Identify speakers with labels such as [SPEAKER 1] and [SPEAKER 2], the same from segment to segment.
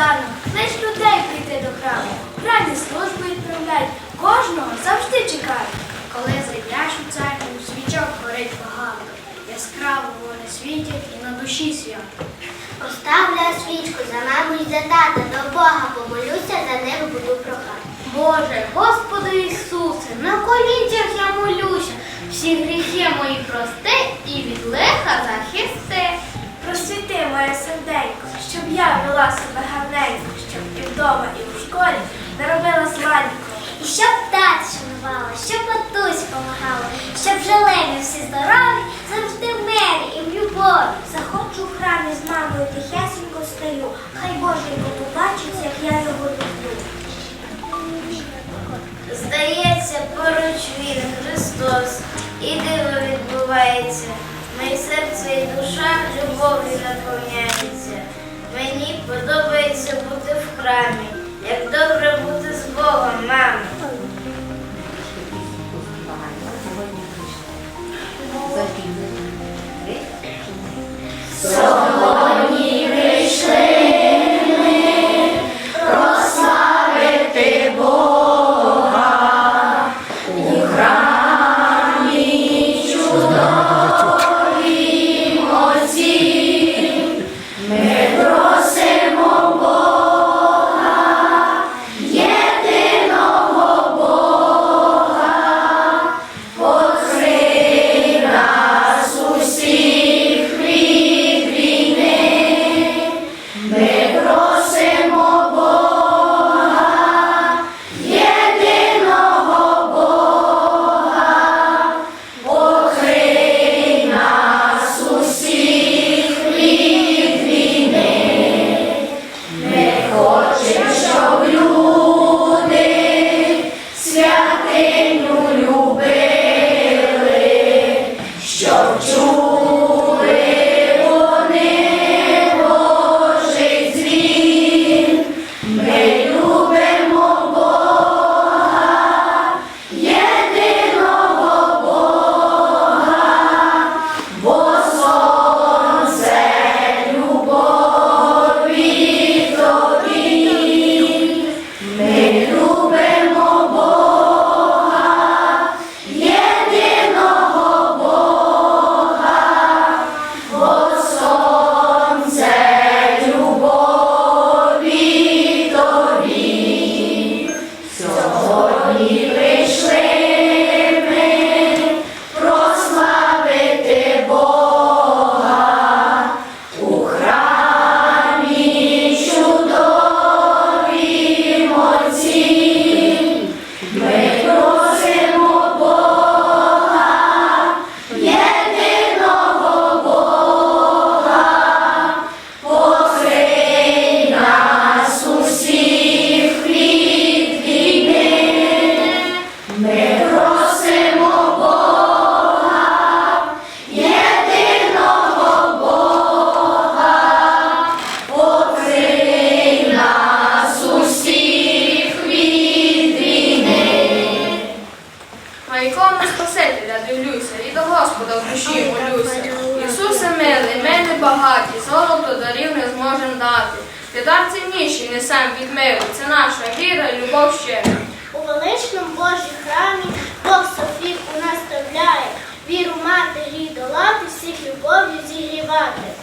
[SPEAKER 1] Богдану, лиш людей прийти до храму. Храмні служби відправляють, кожного завжди чекають. Коли зайдеш у церкву, свічок горить багато. Яскраво вони світять і на
[SPEAKER 2] душі свято.
[SPEAKER 3] Оставляю свічку за маму і за тата, до Бога помолюся, за ним буду прохати.
[SPEAKER 2] Боже, Господи Ісусе, на колінцях я молюся, всі гріхи мої прости і від лиха захисти.
[SPEAKER 1] Просвіти моє серденько, щоб я вела себе гарненько, щоб і вдома, і в школі не робила зладенько.
[SPEAKER 3] І щоб тат шанувала, щоб матусь помагала, щоб ми всі здорові, завжди в мирі і в любові.
[SPEAKER 1] Заходжу в храмі з мамою тихесенько стою, хай Боженько побачить, як я його люблю.
[SPEAKER 4] Здається, поруч він Христос, і диво відбувається. Моє серце і душа любов'ю наповняється. Мені подобається бути в храмі, як добре бути з Богом, мамо.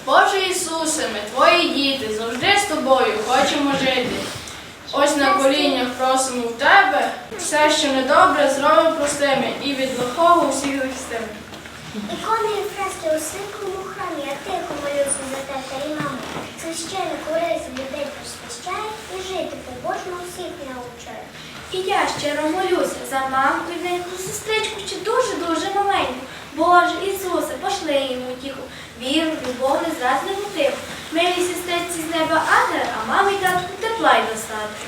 [SPEAKER 2] Боже Ісусе, ми твої діти, завжди з тобою хочемо жити. Ось на коліннях просимо в тебе, все, що недобре, зроби простими і від лихого усіх захистими.
[SPEAKER 3] Ікони і фрески у світлому храмі, я тихо молюся за тата і маму. Священник у ризі людей просвящає і жити по-божому всіх научає.
[SPEAKER 1] І я щиро молюся за маму рідненьку, сестричку, ще дуже-дуже маленьку. Боже, Ісусе, пошли їм утіху, віру, любов, незрадливу тиху. Милій сестриці з неба ангел, а мамі татку тепла й достатку.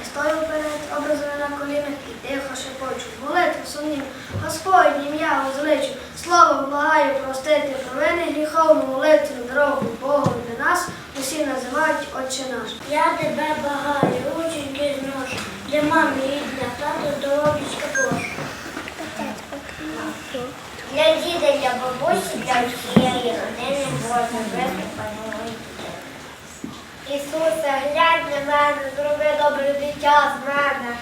[SPEAKER 3] Я стою перед образом на колінах і тихо шепочу. Молитву сумнів, Господь ім'я возвеличу. Слово благаю простити провини гріховну молитву дорогу Богу для нас. Усі називають Отче наш. Я тебе благаю, рученьки зношу. Для мами і для тата здоров'ячка Божа. Для діда, для бабусі, для всієї родини Божа, виступаємо. Ісусе, глянь на мене, зроби добре дитя з мене.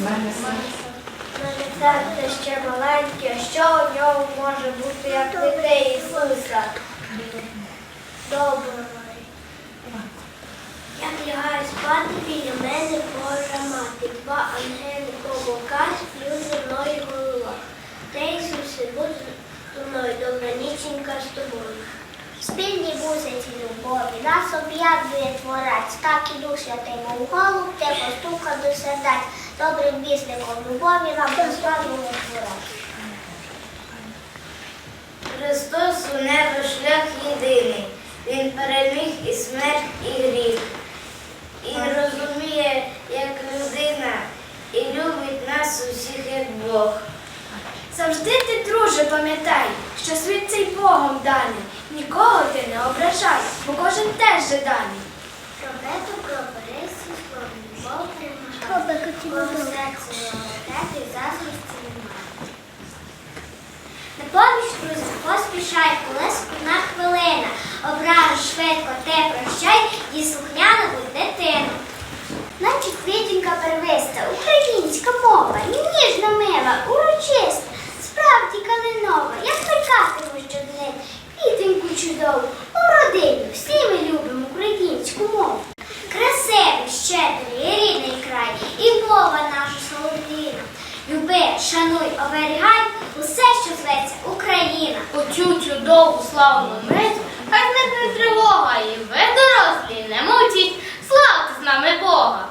[SPEAKER 3] Мене серце ще маленьке, що в ньому може бути, як не ти, Ісусе?
[SPEAKER 5] Добрий. Як лягає спати біля мене Божа мати, два ангели по боках, сплю зі мною голова. Ти, Ісусе, будь зі мною, добра ніченька з тобою.
[SPEAKER 6] Спільні бусиці любові, нас об'єднує творець, так і дух святий, мов голуб, те постука до сердець, добрим вісником любові нам дозволює творець.
[SPEAKER 7] Христос у небо шлях єдиний. Він переміг і смерть, і гріх. І розуміє, як людина, і любить нас усіх, як Бог.
[SPEAKER 1] Завжди ти, друже, пам'ятай, що світ цей Богом даний. Нікого ти не ображай, бо кожен теж жаданий.
[SPEAKER 6] Про бету, про Борисі, про любов тримай, про серце заздрості немає. На поміч, друзі, поспішай, коли складна хвилина, ображу швидко те прощай, і слухняна будь дитину. Наче квітінька первиста, українська мова, ніжна мила, урочиста, справді калинова, як плекатиму щоднин, квітеньку чудову, у родині, всі ми любимо українську мову. Красивий, щедрий, рідний край, і мова наша солов'їна. Люби, шануй, оберігай усе, що зветься Україна.
[SPEAKER 4] Оцю чудову славну мить, хай зникне тривога, і ви, дорослі, не мовчіть, славте з нами Бога.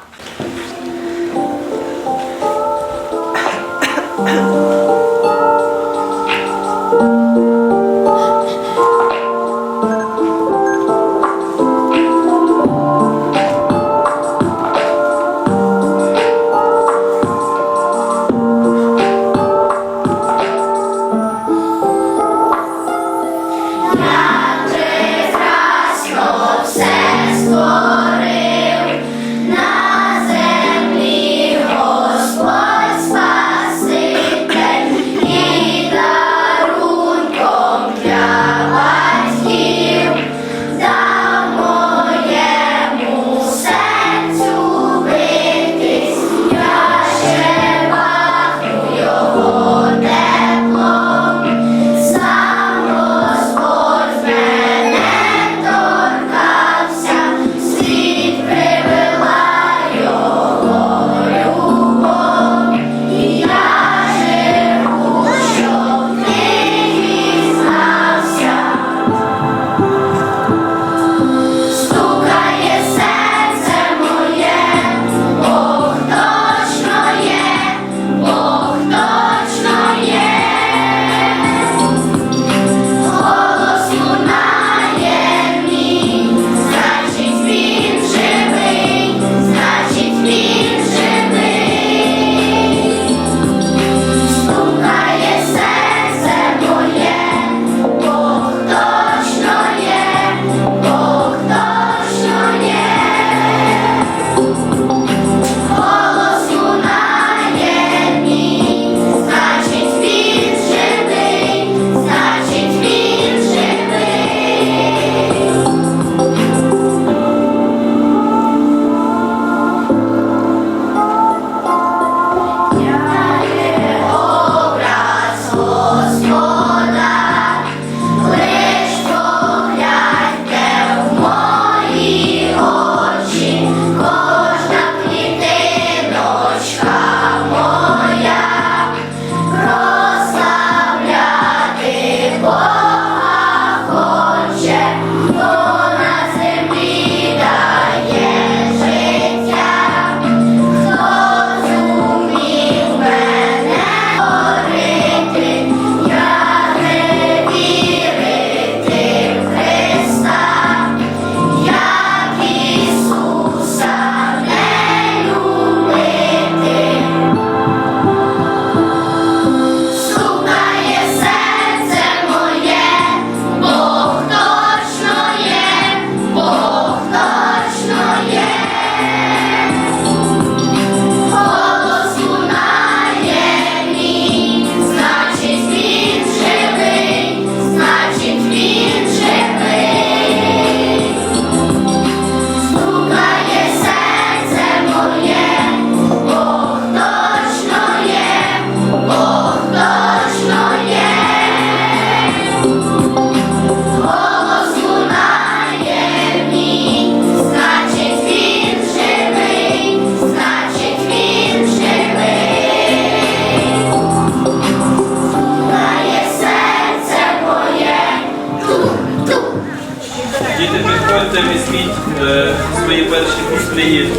[SPEAKER 8] Назвіть е, свої перші пісні.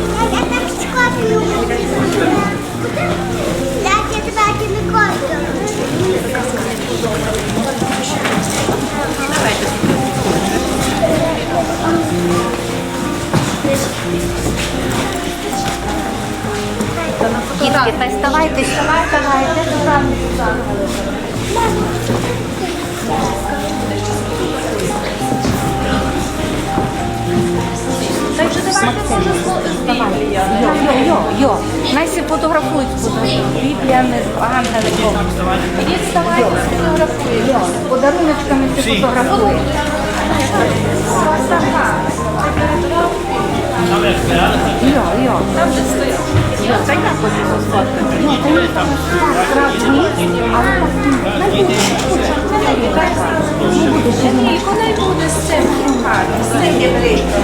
[SPEAKER 9] Дітки, та ставайте, ставайте, ставайте, там. Йо, йо, йо, йо. Найсі фотографують, фотографують. Біблія не з ангеликом.
[SPEAKER 4] Ідіть, вставайте, фотографуйте.
[SPEAKER 9] Подаруночками ти фотографуєш. Йо, йо.
[SPEAKER 4] Там де стоять.
[SPEAKER 9] Йо, та я хочу посфоткати. Йо, та я там справді, але так не буде. Не буде.
[SPEAKER 4] Ні, коли буде з цим з цим єврейком.